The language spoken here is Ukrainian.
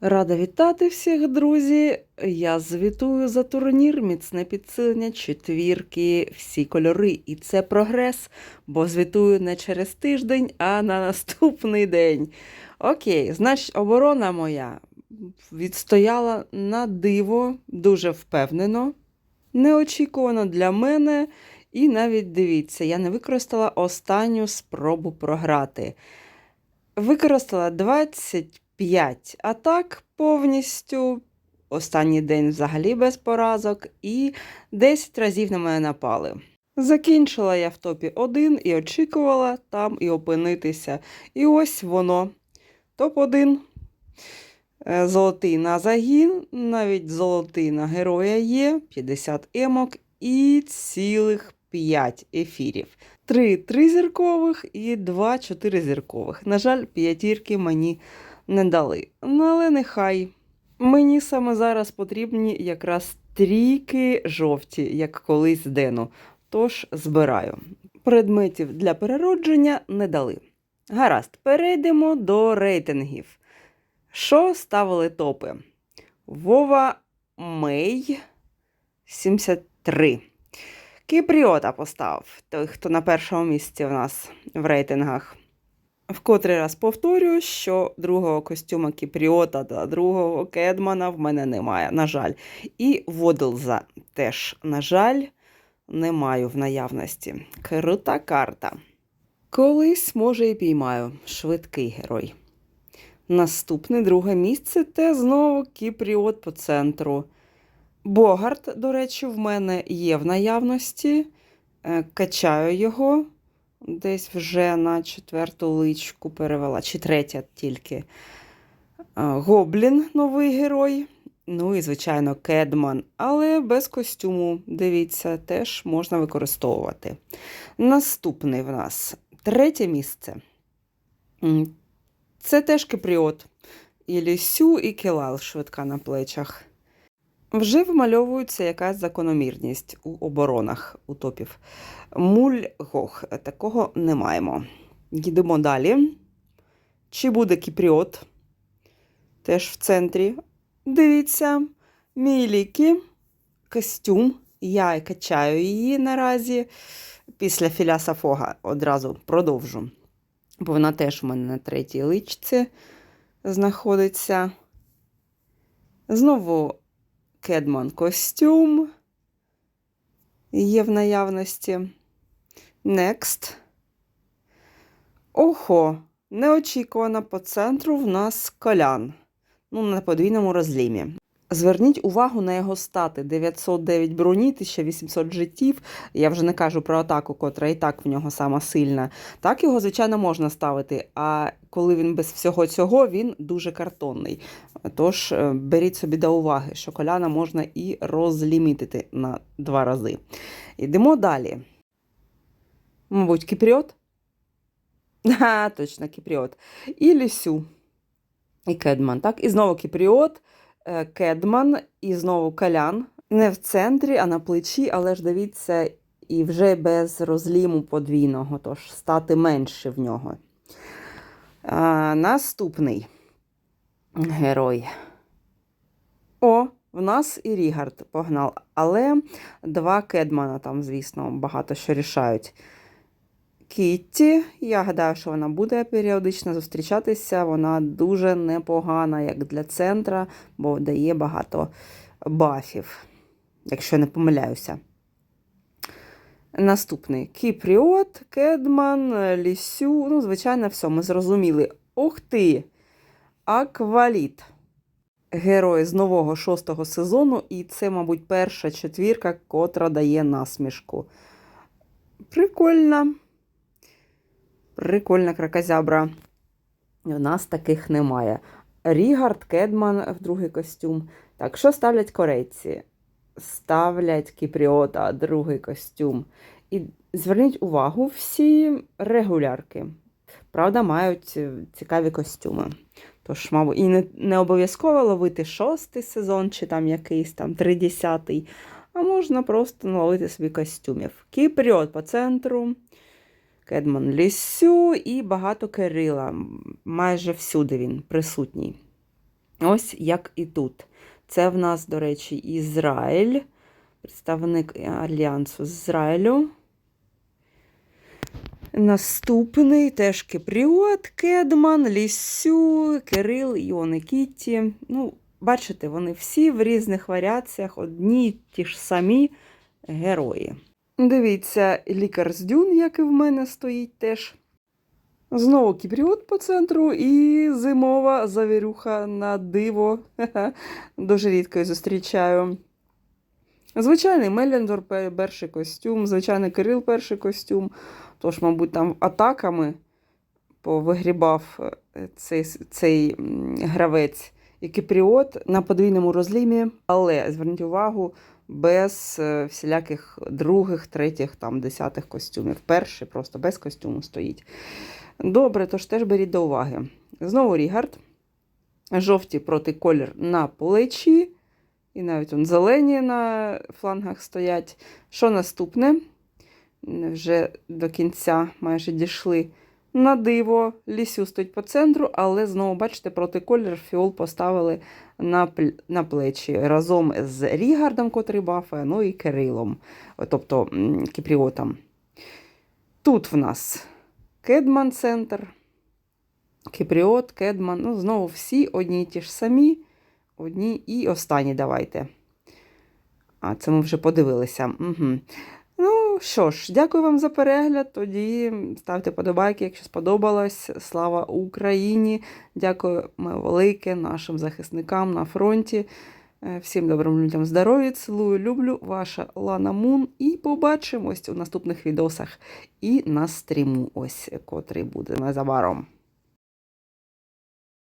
Рада вітати всіх, друзі! Я звітую за турнір міцне підсилення четвірки, всі кольори. І це прогрес, бо звітую не через тиждень, а на наступний день. Окей, значить, оборона моя відстояла на диво, дуже впевнено, неочікувано для мене. І навіть дивіться, я не використала останню спробу програти. Використала 25 атак повністю. Останній день взагалі без поразок, і 10 разів на мене напали. Закінчила я в топі 1 і очікувала там і опинитися. І ось воно. Топ-1. Е, Золотий на загін, навіть золотий на героя є, 50 емок і цілих 5 ефірів. Три тризіркових і два чотиризіркових. На жаль, п'ятірки мені не дали. Але нехай. Мені саме зараз потрібні якраз трійки жовті, як колись Дену. Тож збираю. Предметів для переродження не дали. Гаразд, перейдемо до рейтингів. Що ставили топи? Вова Мей 73. Кіпріота поставив, той, хто на першому місці в нас в рейтингах. В котрий раз повторюю, що другого костюма Кіпріота та другого Кедмана в мене немає, на жаль. І Водлза теж, на жаль, не маю в наявності. Крута карта. Колись, може, і піймаю. Швидкий герой. Наступне друге місце те знову Кіпріот по центру. Богарт, до речі, в мене є в наявності. Е, Качаю його. Десь вже на четверту личку перевела, чи третя тільки. Гоблін новий герой. Ну і, звичайно, кедман, але без костюму, дивіться, теж можна використовувати. Наступний в нас третє місце. Це теж кипріот. І лісю, і кілал швидка на плечах. Вже вмальовується якась закономірність у оборонах у топів. Мульгох, такого не маємо. Йдемо далі. Чи буде кіпріот? Теж в центрі. Дивіться, міліки, костюм. Я качаю її наразі. Після філяса фога одразу продовжу. Бо вона теж у мене на третій личці знаходиться. Знову Кедман костюм є в наявності. Next. Охо, неочікувано по центру в нас колян. Ну, на подвійному розлімі. Зверніть увагу на його стати: 909 броні, 1800 життів. Я вже не кажу про атаку, котра і так в нього сама сильна. Так його, звичайно, можна ставити. А коли він без всього цього, він дуже картонний. Тож е, беріть собі до уваги, що коляна можна і розлімітити на два рази. Йдемо далі. Мабуть, кіпріот? А, точно, кіпріот. І лісю. І кедман. Так? І знову кіпріот. Е, Кедман і знову калян. Не в центрі, а на плечі, але ж дивіться, і вже без розліму подвійного, тож стати менше в нього. А, наступний герой. О, в нас і Рігард погнав. Але два Кедмана там, звісно, багато що рішають. Кітті, я гадаю, що вона буде періодично зустрічатися. Вона дуже непогана, як для центра, бо дає багато бафів, якщо не помиляюся. Наступний Кіпріот, Кедман, Лісю. Ну, звичайно, все, ми зрозуміли. Ух ти! Акваліт. Герой з нового шостого сезону, і це, мабуть, перша четвірка, котра дає насмішку. Прикольно. Прикольна кракозябра. У нас таких немає. Рігард, Кедман в другий костюм. Так, що ставлять корейці? Ставлять Кіпріота, другий костюм. І зверніть увагу, всі регулярки. Правда, мають е, цікаві костюми. Тож, мабуть, і не, не обов'язково ловити шостий сезон, чи там якийсь там тридесятий, а можна просто наловити собі костюмів. Кіпріот по центру. Кедман Лісю і багато Кирила. Майже всюди він присутній. Ось як і тут. Це в нас, до речі, Ізраїль, представник Альянсу з Ізраїлю. Наступний теж Кипріот, Кедман, Лісю, Кирил, Іони Кітті. Ну, бачите, вони всі в різних варіаціях, одні ті ж самі герої. Дивіться, лікар з дюн, як і в мене стоїть теж. Знову кіпріот по центру і зимова завірюха на диво. Дуже рідко її зустрічаю. Звичайний Мелендор перший костюм, звичайний Кирил перший костюм. Тож, мабуть, там атаками повигрібав е, цей, цей гравець і кіпріот на подвійному розлімі, але зверніть увагу, без е, всіляких других, третіх, там, десятих костюмів. Перший просто без костюму стоїть. Добре, тож теж беріть до уваги. Знову Рігард. Жовті проти колір на плечі. І навіть он зелені на флангах стоять. Що наступне? Вже до кінця майже дійшли. На диво, лісю стоїть по центру, але знову, бачите, проти колір фіол поставили на, на плечі разом з Рігардом, котрий бафає, ну і Кирилом, тобто Кіпріотом. Тут в нас Кедман центр, Кіпріот, Кедман. Ну, знову всі одні й ті ж самі. Одні і останні давайте. А це ми вже подивилися. Угу. Що ж, дякую вам за перегляд. Тоді ставте подобайки, якщо сподобалось. Слава Україні! Дякую велике нашим захисникам на фронті. Е, Всім добрим людям здоров'я, цілую, люблю, ваша Лана Мун. І побачимось у наступних відосах і на стріму, ось котрий буде незабаром.